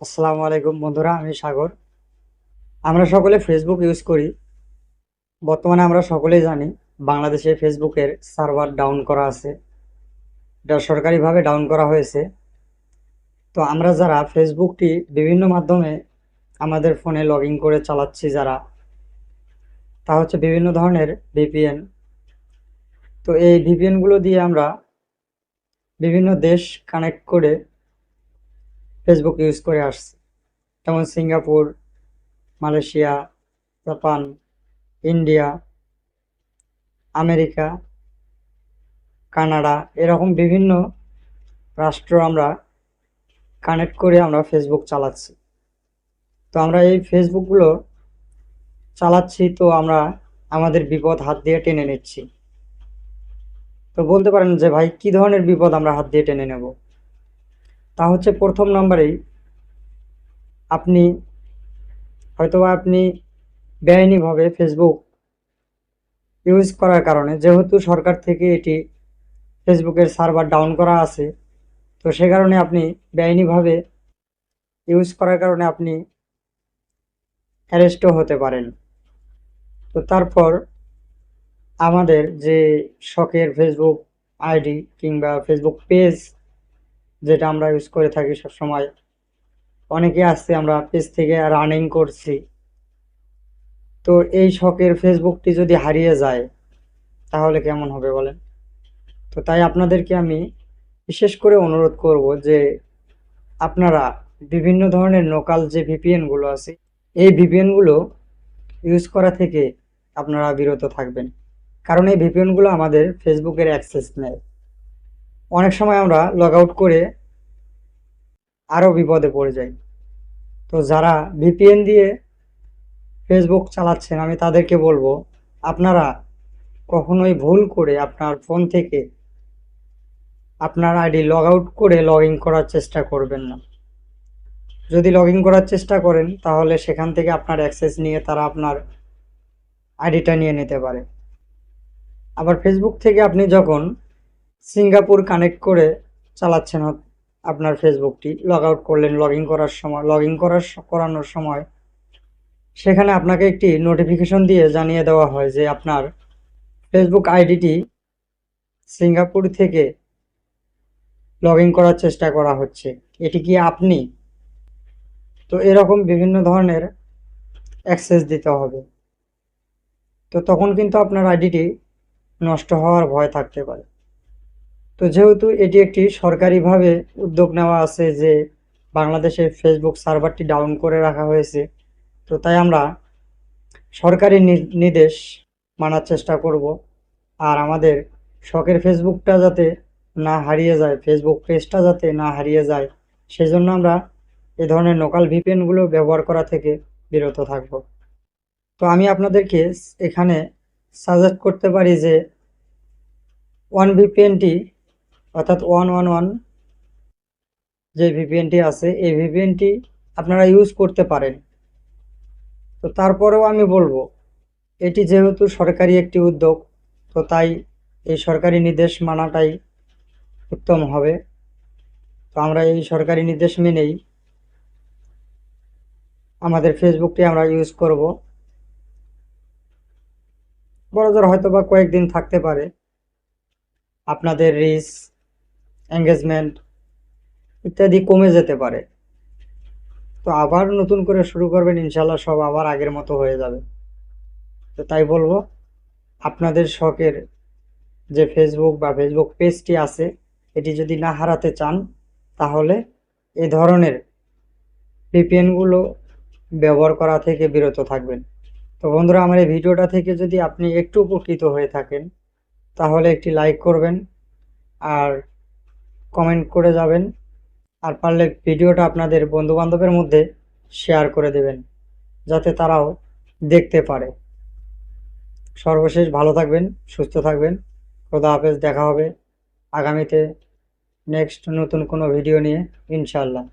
আসসালামু আলাইকুম বন্ধুরা, আমি সাগর। আমরা সকলে ফেসবুক ইউজ করি। বর্তমানে আমরা সকলেই জানি বাংলাদেশে ফেসবুকের সার্ভার ডাউন করা আছে। এটা সরকারিভাবে ডাউন করা হয়েছে। তো আমরা যারা ফেসবুকটি বিভিন্ন মাধ্যমে আমাদের ফোনে লগ করে চালাচ্ছি যারা, তা হচ্ছে বিভিন্ন ধরনের ভিপিএন তো এই ভিপিএনগুলো দিয়ে আমরা বিভিন্ন দেশ কানেক্ট করে ফেসবুক ইউজ করে আসছি। যেমন Singapore, Malaysia, Japan, India, America, Canada, এরকম বিভিন্ন রাষ্ট্র আমরা কানেক্ট করে আমরা ফেসবুক চালাচ্ছি। তো আমরা এই ফেসবুকগুলো চালাচ্ছি তো আমরা আমাদের বিপদ হাত দিয়ে টেনে নিচ্ছি। তো বলতে পারেন যে ভাই, কি ধরনের বিপদ আমরা হাত দিয়ে টেনে নেব? তা হচ্ছে প্রথম নম্বরেই আপনি হয়তোবা আপনি বেআইনিভাবে ফেসবুক ইউজ করার কারণে, যেহেতু সরকার থেকে এটি ফেসবুকের সার্ভার ডাউন করা আছে, তো সে কারণে আপনি বেআইনিভাবে ইউজ করার কারণে আপনি অ্যারেস্টও হতে পারেন। তো তারপর আমাদের যে শখের ফেসবুক আইডি কিংবা ফেসবুক পেজ যেটা আমরা ইউজ করে থাকি সবসময়। অনেকে আসছে আমরা পেজ থেকে রানিং করছি। তো এই শখের ফেসবুকটি যদি হারিয়ে যায়, তাহলে কেমন হবে বলেন? তো তাই আপনাদেরকে আমি বিশেষ করে অনুরোধ করব যে, আপনারা বিভিন্ন ধরনের লোকাল যে ভিপিএনগুলো আছে, এই ভিপিএনগুলো ইউজ করা থেকে আপনারা বিরত থাকবেন। কারণ এই ভিপিএনগুলো আমাদের ফেসবুকের অ্যাক্সেস নেয়। অনেক সময় আমরা লগ আউট করে আরও বিপদে পড়ে যাই। তো যারা ভিপিএন দিয়ে ফেসবুক চালাচ্ছেন, আমি তাদেরকে বলব, আপনারা কখনোই ভুল করে আপনার ফোন থেকে আপনার আইডি লগ আউট করে লগ ইন করার চেষ্টা করবেন না। যদি লগ ইন করার চেষ্টা করেন, তাহলে সেখান থেকে আপনার অ্যাক্সেস নিয়ে তারা আপনার আইডিটা নিয়ে নিতে পারে। আবার ফেসবুক থেকে আপনি যখন সিঙ্গাপুর কানেক্ট করে চালাচ্ছেন আপনার ফেসবুকটি লগ আউট করলেন লগ ইন করার সময় লগ ইন করার করানোর সময়। সেখানে আপনাকে একটি নোটিফিকেশন দিয়ে জানিয়ে দেওয়া হয় যে আপনার ফেসবুক আইডিটি সিঙ্গাপুর থেকে লগ ইন করার চেষ্টা করা হচ্ছে। এটি কি আপনি? তো এরকম বিভিন্ন ধরনের অ্যাক্সেস দিতে হবে। তো তখন কিন্তু আপনার আইডিটি নষ্ট হওয়ার ভয় থাকতে পারে। তো যেহেতু এটি একটি সরকারিভাবে উদ্যোগ নেওয়া আছে যে বাংলাদেশের ফেসবুক সার্ভারটি ডাউন করে রাখা হয়েছে, তো তাই আমরা সরকারি নির্দেশ মানার চেষ্টা করব। আর আমাদের শখের ফেসবুকটা যাতে না হারিয়ে যায় ফেসবুক পেজটা যাতে না হারিয়ে যায়, সেজন্য আমরা এ ধরনের লোকাল ভিপিএনগুলো ব্যবহার করা থেকে বিরত থাকব। তো আমি আপনাদেরকে এখানে সাজেস্ট করতে পারি যে ওয়ান ভিপিএনটি অর্থাৎ ওয়ান ওয়ান ওয়ান যে ভিপিএনটি আছে, এই ভিপিএনটি আপনারা ইউজ করতে পারেন। তো তারপরেও আমি বলব, এটি যেহেতু সরকারি একটি উদ্যোগ, তো তাই এই সরকারি নির্দেশ মানাটাই উত্তম হবে। তো আমরা এই সরকারি নির্দেশ মেনেই আমাদের ফেসবুকটি আমরা ইউজ করব। বড়জোর হয়তো বা কয়েকদিন থাকতে পারে। আপনাদের রিচ এঙ্গেজমেন্ট ইত্যাদি কমে যেতে পারে। তো আবার নতুন করে শুরু করবেন ইনশাল্লাহ সব আবার আগের মতো হয়ে যাবে। তো তাই বলব, আপনাদের শখের যে ফেসবুক বা ফেসবুক পেজটি আছে, এটি যদি না হারাতে চান, তাহলে এ ধরনের ভিপিএনগুলো ব্যবহার করা থেকে বিরত থাকবেন। তো বন্ধুরা, আমার এই ভিডিওটা থেকে যদি আপনি একটু উপকৃত হয়ে থাকেন, তাহলে একটি লাইক করবেন, আর কমেন্ট করে যাবেন আর পারলে ভিডিওটা আপনাদের বন্ধুবান্ধবের মধ্যে শেয়ার করে দেবেন, যাতে তারাও দেখতে পারে। সর্বশেষ ভালো থাকবেন, সুস্থ থাকবেন। খোদা হাফেজ, দেখা হবে আগামীতে নেক্সট নতুন কোনো ভিডিও নিয়ে, ইনশাআল্লাহ।